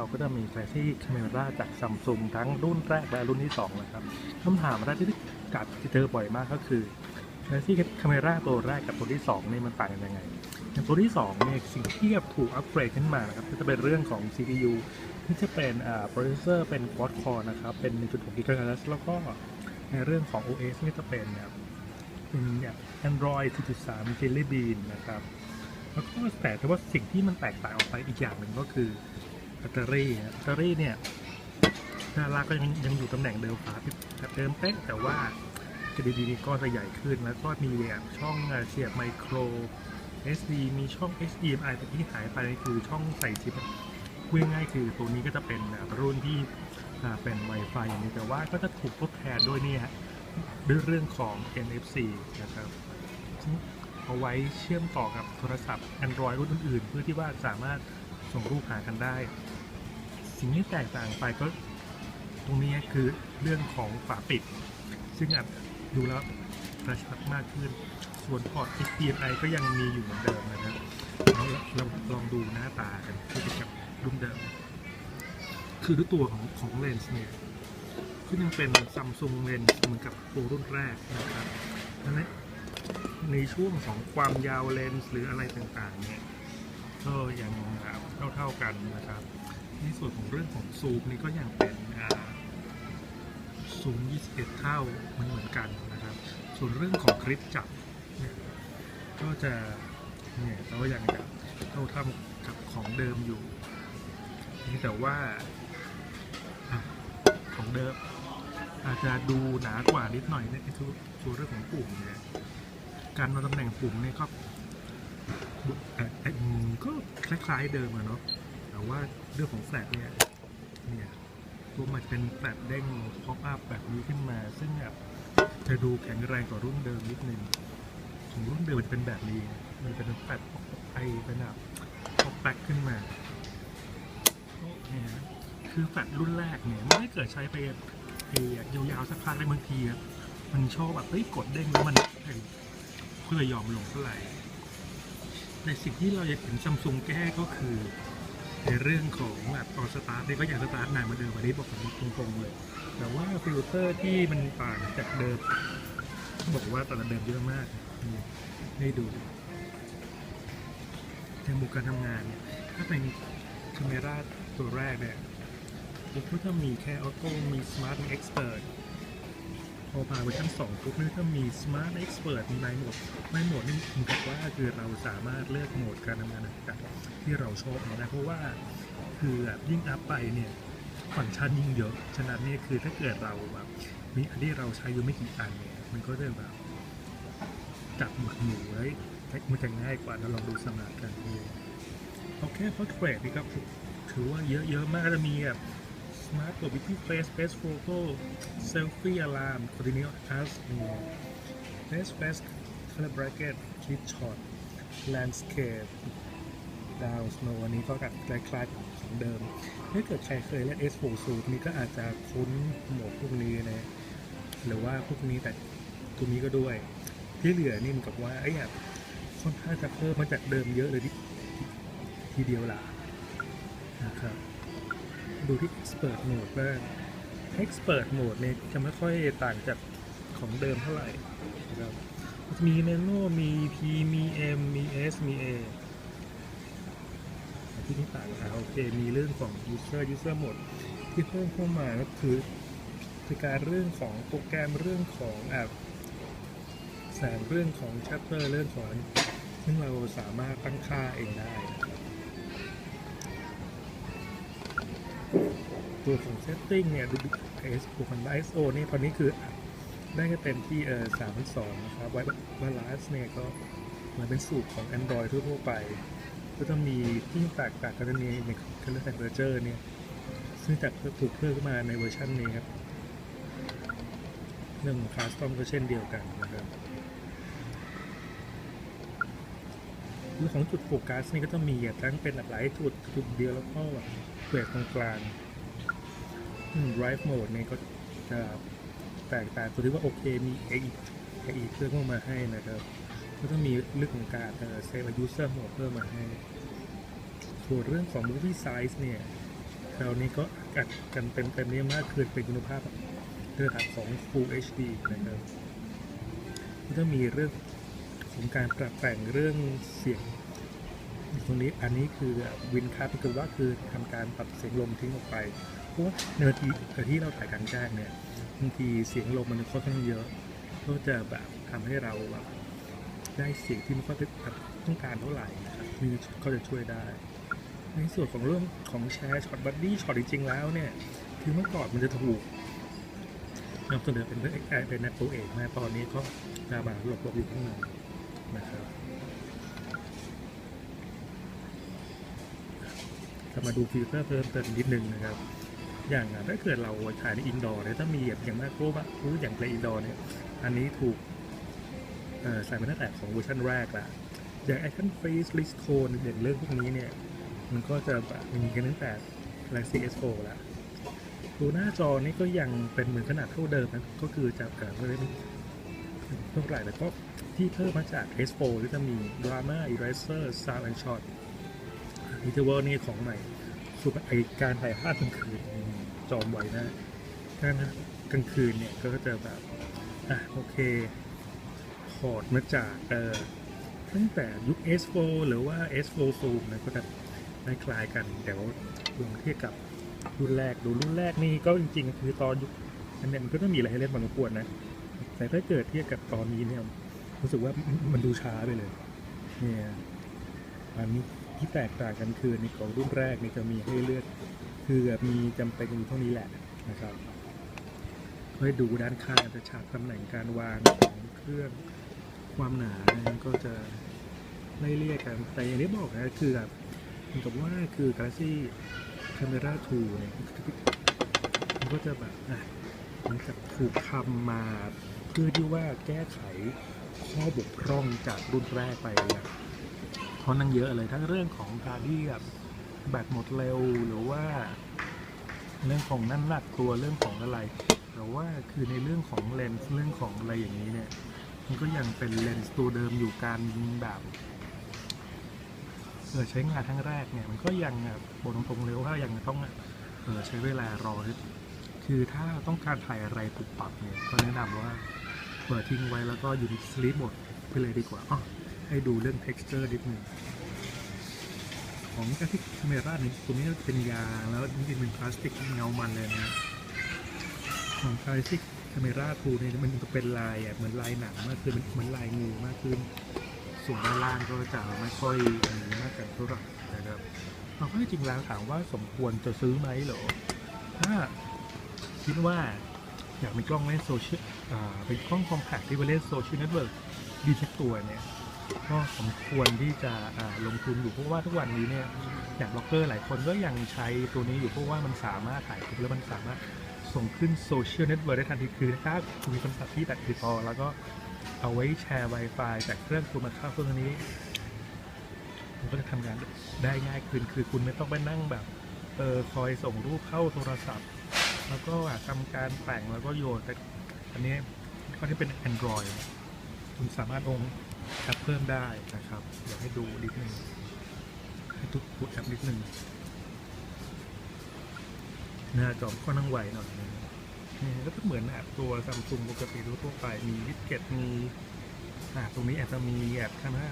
เราก็จะมี Galaxy Camera จากซัมซุงทั้งรุ่นแรกและรุ่นที่2นะครับคำถามแรกที่กัดเจอบ่อยมากก็คือ Galaxy Camera ตัวแรกกับตัวที่ 2 นี่มันต่างกันยังไงอย่างตัวที่2เนี่ยสิ่งที่ถูกอัปเกรดขึ้นมานะครับก็จะเป็นเรื่องของ CPU ที่จะเป็นอ่า processor เป็น quad core นะครับ เป็น 1.6 GHz แล้วก็ในเรื่องของ OS นี่จะเป็นแบบเป็นแบบ Android 4.3 Jelly Bean นะครับแล้วก็แต่แต่ว่าสิ่งที่มันแตกต่างออกไปอีกอย่างหนึ่งก็คือ แบตเตอรี่นะแบตเตอรี่เนี่ยหน้ารักก็ยังยังอยู่ตำแหน่งเดิมฝาแบบเดิมเป๊ะแต่ว่า LED นี่ก็จะใหญ่ขึ้นแล้วก็มีแบบช่องเสียบไมโคร SD มีช่อง HDMI แต่ที่หายไปคือช่องใส่ชิปพูดง่ายคือตัวนี้ก็จะเป็นรุ่นที่เป็น Wi-Fi อย่างนี้แต่ว่าก็จะถูกทดแทนด้วยเนี่ยด้วยเรื่องของ NFC นะครับเอาไว้เชื่อมต่อกับโทรศัพท์ Android รุ่นอื่นๆ เพื่อที่ว่าสามารถ ส่งรูปหากันได้ สิ่งที่แตกต่างไปก็ตรงนี้คือเรื่องของฝาปิด ซึ่งอาจดูแล้วกระชับมากขึ้น ส่วนพอร์ต HDMI ก็ยังมีอยู่เหมือนเดิมนะครับแล้วเราลองดูหน้าตากันทียบกับรุ่นเดิม คือด้วยตัวของของเลนส์เนี่ยก็ยังเป็นซัมซุงเลนส์เหมือนกับตัวรุ่นแรกนะครับดังนั้นในช่วงของความยาวเลนส์หรืออะไรต่างๆเนี่ย ก็ยังเท่าๆกันนะครับ ในส่วนของเรื่องของซูมนี่ก็ยังเป็นอ่าซูม 21 เท่ามันเหมือนกันนะครับ ส่วนเรื่องของคลิปจับเนี่ยก็จะเนี่ยเรายังจะเท่าทำกับของเดิมอยู่นี่แต่ว่าอของเดิมอาจจะดูหนากว่านิดหน่อยเนี่ยไอ้ตัวตัวเรื่องของปุ่มเนี่ยการวางตำแหน่งปุ่มเนี่ยก็ ก็คล้ายๆเดิมอะเนาะแต่ว่าเรื่องของแฟลชเนี่ยเนี่ยตัวมันเป็นแบบเด้งพอปอัพแบบนี้ขึ้นมา ซึ่งแบบจะดูแข็งแรงกว่ารุ่นเดิมนิดนึงของรุ่นเดิมมันเป็นแบบนี้ มันเป็นแบบไอเป็นแบบพอปแบ็กขึ้นมาเนี่ยคือแฟลชรุ่นแรกเนี่ยไม่ได้เกิดใช้ไปไอ้ยาวๆสักพักได้บางทีมันชอบแบบเฮ้ยกดเด้งแล้วมันเพื่อยอมลงเท่าไหร่ แต่สิ่งที่เราอยากเห็นซัมซุงแก้ก็คือ ในเรื่องของแบบตอนสตาร์ทเนี่ยก็ยังสตาร์ทนานมาเดิมอันนี้บอกกันตรงๆเลย แต่ว่าฟิลเตอร์ที่มันต่างจากเดิมบอกว่าตอนเดิมเยอะมากนี่ให้ดูในมู่การทำงานเนี่ยถ้าเป็นคาเมราตัวแรกเนี่ยผมก็จะมีแค่ออโต้มี Smart มี Expert พ พอมาเวอร์ชัน2ปุ๊บนี่ก็มี Smart Expert มีไลน์โหมดไลน์โหมดนี่เหมือนกับว่าคือเราสามารถเลือกโหมดการทำงานต่างๆที่เราชอบเอาได้เพราะว่าคือแบบยิ่งอัพไปเนี่ยฟังก์ชันยิ่งเยอะฉะนั้นเนี่ยคือถ้าเกิดเราแบบมีอันที่เราใช้อยู่ไม่กี่อันเนี่ยมันก็จะแบบจับหมวดหมูไว้มันจะง่ายกว่าแล้วลองดูสมาร์ทกันดีโอเคเพราะเทรดนี่ก็ถือว่าเยอะเยอะมากจะมีแบบ Smart ตัว Wiki Face Face Photo Selfie Alarm Continuous Task มี Face Face Color Bracket Kit Shot Landscape Down Snow อันนี้ก็กับคล้ายๆของเดิม ถ้าเกิดใครเคยเล่น S4 สูตรนี้ก็อาจจะคุ้นโหมดพวกนี้นะ หรือว่าพวกนี้แต่ตัวนี้ก็ด้วย ที่เหลือนี่มันกับว่าไอ้แบบค่อนข้างจะเพิ่มมาจากเดิมเยอะเลยทีเดียวล่ะนะครับ ดูที่ Expert Mode บ้าง Expert Mode เนี่ยจะไม่ค่อยต่างจากของเดิมเท่าไหร่นะครับมี Nano มี P มี M มี S มี A ที่นี่ต่างอะโอเค มีเรื่องของ User User Mode ที่เพิ่มเข้ามาก็คือคือการเรื่องของโปรแกรมเรื่องของแอปแสงเรื่องของ Chapter เรื่องของซึ่งเราสามารถตั้งค่าเองได้ ตัวของ setting เนี่ยดูเอสตัวของ ISO นี่ตอนนี้คือได้แค่เต็มที่เออสามพันสองนะครับไว้ balance เนี่ยก็เหมือนเป็นสูตรของ Android ทั่วไป ก็จะมีที่แตกต่างกันในใน color temperature เนี่ยซึ่งจะถูกเพิ่มขึ้นมาในเวอร์ชันนี้ครับเรื่องของ custom ก็เช่นเดียวกันนะครับเรื่องของจุดโฟกัสนี่ก็จะมีทั้งเป็นหลายจุดจุดเดียวแล้วก็เกรดตรงกลาง drive mode เนี่ยก็จะแตกต่างตัวที่ว่าโอเคมี AI AI เครื่องเข้ามาให้นะครับก็ต้องมีเรื่องของการเอ่อ save a user mode เพิ่มมาให้ส่วนเรื่องของ movie size เนี่ยคราวนี้ก็อัดกันเต็มเต็มๆนี้มากขึ้นเป็นคุณภาพระดับของ Full HD นะครับก็จะมีเรื่องของการปรับแต่งเรื่องเสียงตรงนี้อันนี้คือวินคัทคือว่าคือทำการปรับเสียงลมทิ้งออกไป เพราะว่าในนาทีที่เราถ่ายกลางแจ้งเนี่ยบางทีเสียงลมมันค่อนข้างเยอะ ก็จะแบบทำให้เราแบบได้เสียงที่ไม่ค่อยต้องการเท่าไหร่นะครับนี่ก็จะช่วยได้ ในส่วนของเรื่องของแชร์ช็อตบัดดี้ช็อตจริงๆแล้วเนี่ยคือเมื่อก่อนมันจะถูกนำเสนอเป็นเรื่องเป็นนักตัวเอกนะตอนนี้ก็จะมาหลบๆอยู่ข้างในนะครับจะมาดูฟิลเตอร์เพิ่มเติมนิดนึงนะครับ อย่างถ้าเกิดเราถ่ายในอินดอร์เนี่ยถ้ามีแบบอย่างมากโก้บะรู้อย่างเพลอินดอร์เนี่ย อันนี้ถูกเอ่อใส่มาตั้งแต่ของเวอร์ชันแรกละอย่างไอคอนฟสลิสโคนอย่างเรื่องพวกนี้เนี่ย มันก็จะมีกันตั้งแต่ Galaxy S4 ล้วดูหน้าจอนี่ก็ยังเป็นเหมือนขนาดเท่าเดิมนะ ก็คือจะเกิดไม่ได้เท่าไหร่แต่ก็ที่เพิ่มมาจาก S4 ก็จะมี Drama Eraser Sound and Shot อินเทอร์เวนี่ของใหม่คือไอการถ่ายภาพกลางคืน จอมไว้นะการกลางคืนเนี่ยก็จะแบบอะโอเคพอร์ตมาจากเอ่อตั้งแต่ยุค S4 หรือว่า S4 Zoom นะก็จะคล้ายกัน เดี๋ยวลองเทียบกับรุ่นแรกดูรุ่นแรกนี่ก็จริง ๆ คือตอนยุคอันเนี้ยมันก็ต้องมีอะไรให้เล่นบางควรนะ แต่ถ้าเกิดเทียบกับตอนนี้เนี่ยรู้สึกว่ามันดูช้าไปเลยเนี่ยอันนี้ที่แตกต่างกันคือในของรุ่นแรกนี่จะมีให้เลือก คือมีจำเป็นอยู่เท่านี้แหละนะครับให้ดูด้านข้างจะฉากตำแหน่งการวางของเครื่องความหนานะก็จะไล่เรียกกัน แต่อย่างที่บอกนะคือแบบเหมือนกับว่าคือ Galaxy Camera 2เนี่ยมันก็จะแบบอะมันกับถูกทำมาเพื่อที่ว่าแก้ไขข้อบกพร่องจากรุ่นแรกไปอย่างเพราะนั่งเยอะเลยทั้งเรื่องของการที่แบบ แบตหมดเร็วหรือว่า เรื่องของน้ำหนักตัวเรื่องของอะไร แต่ว่าคือในเรื่องของเลนส์เรื่องของอะไรอย่างนี้เนี่ย มันก็ยังเป็นเลนส์ตัวเดิมอยู่การแบบเออใช้งานครั้งแรกเนี่ยมันก็ยังแบบบนตรงๆเร็วว่ายังต้องเออใช้เวลารอคือถ้าต้องการถ่ายอะไรปุบปับเนี่ยก็แนะนำว่าเปิดทิ้งไว้แล้วก็อยู่ในสลีปหมดไปเลยดีกว่าอ๋อให้ดูเรื่อง texture นิดนึง ของการที่คาเมราเนี่ยตัวนี้เป็นยางแล้วนี่เป็นพลาสติกเงามันเลยนะของคาที่คาเมราทูเนี่ยมันจะเป็นลายอะเหมือนลายหนังมากขึ้นเหมือนลายงูมากขึ้นส่วนด้านล่างก็จะไม่ค่อยอันนี้มากกันเท่าไหร่นะครับเอาเข้าจริงแล้วถามว่าสมควรจะซื้อไหมเหรอถ้าคิดว่าอยากมีกล้องเล่นโซเชียลเป็นกล้องคอมแพคที่ไปเล่นโซเชียลเน็ตเวิร์กดีสักตัวเนี่ย ก็สมควรที่จะลงทุนอยู่เพราะว่าทุกวันนี้เนี่ยอย่างบล็อกเกอร์หลายคนก็ยังใช้ตัวนี้อยู่เพราะว่ามันสามารถถ่ายคลิปแล้วมันสามารถส่งขึ้นโซเชียลเน็ตเวิร์กได้ทันทีคือถ้าคุณมีโทรศัพท์ที่แบตเพียงพอแล้วก็เอาไว้แชร์ Wi-Fi จากเครื่องคุณมาเข้าเครื่องนี้มันก็จะทำงานได้ง่ายขึ้นคือคุณไม่ต้องไปนั่งแบบเออคอยส่งรูปเข้าโทรศัพท์ แล้วก็ทำการแต่งแล้วก็โยนแต่อันนี้ก็ที่เป็น Android คุณสามารถลงแอปเพิ่มได้นะครับเดี๋ยวให้ดูนิดนึงให้ทุกพูดแอปนิดนึงหน้าจอค่อนข้างไวหน่อยนึงนี่ก็จะเหมือนแอปตัวซัมซุงปกติทั่วไปมีวิดเก็ตมีอ่าตรงนี้อาจจะมีแอปข้างหน้า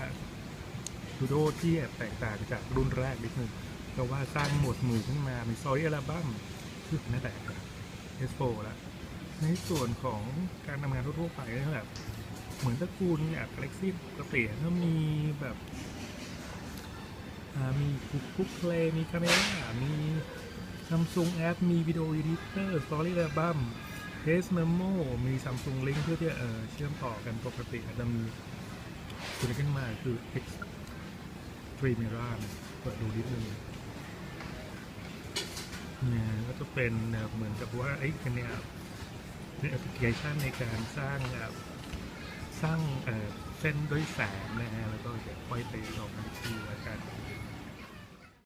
ดูโดที่แอบแตกต่างจากรุ่นแรกนิดนึงเพราะว่าสร้างหมวดหมู่ขึ้นมามีซอรี่อัลบั้มคือน่าแตกต่าง S4 แล้วในส่วนของการทำงานทั่วไปก็แบบ เหมือนตระกูลแบบ Galaxy ปกติก็มีแบบมีกุ๊กกุ๊กเพลมีคาเมรามีซัมซุงแอปมีวิดีโอ e ดิเตอร์สตอรี่อัลบัมเทสเมโมมีซัมซุงลิงเพื่อที่เออเชื่อมต่อกันปกติอาจจะมีตัวขึ้นมาคือ X 3 Mirror เปิดดูนิดนึงเนี่ยก็จะเป็นแบบเหมือนกับว่าไอ้คันเนี้ยเป็นแอปพลิเคชันในการสร้างแบบ สร้างเอ่อเส้นด้วยแสงนะฮะแล้วก็จะค่อยไปลงที่แล้วกัน